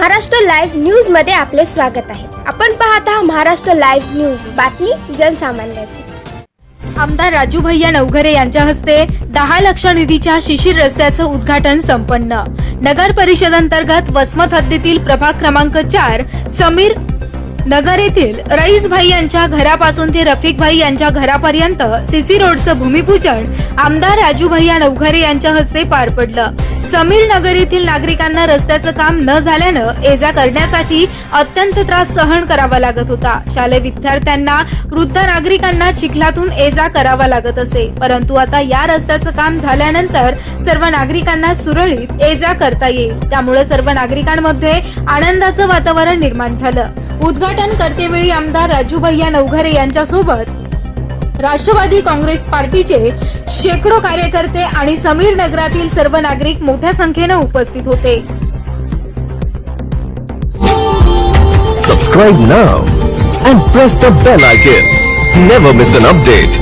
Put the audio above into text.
Maharashtra live न्यूजमध्ये आपले स्वागत आहे. आपण पाहत आहात महाराष्ट्र लाईव्ह न्यूज. बातमी जनसामान्याची. आमदार राजू भैया नवघरे यांच्या हस्ते दहा लक्ष निधीच्या शिशिर रस्त्याचं उद्घाटन संपन्न. नगर परिषद अंतर्गत वसमत हद्दीतील प्रभाग क्रमांक चार समीर नगर येथील रईस भाई यांच्या घरापासून ते रफिक भाई यांच्या घरापर्यंत सीसी रोडचं भूमिपूजन आमदार राजू भैया नवघरे यांच्या हस्ते पार पडलं. समीर नगर येथील नागरिकांना रस्त्याचं काम न झाल्यानं ये करण्यासाठी अत्यंत त्रास सहन करावा लागत होता. शालेय विद्यार्थ्यांना वृद्ध नागरिकांना चिखलातून ये जा करावा लागत असे. परंतु आता या रस्त्याचं काम झाल्यानंतर सर्व नागरिकांना सुरळीत ये जा करता येईल. त्यामुळे सर्व नागरिकांमध्ये आनंदाचं वातावरण निर्माण झालं. उद्घाटन करतेवेळी आमदार राजू भैया नवघरे यांच्यासोबत राष्ट्रवादी काँग्रेस पार्टीचे शेकडो कार्यकर्ते आणि समीर नगरातील सर्व नागरिक मोठ्या संख्येनं उपस्थित होते. Subscribe now and press the bell icon never miss an update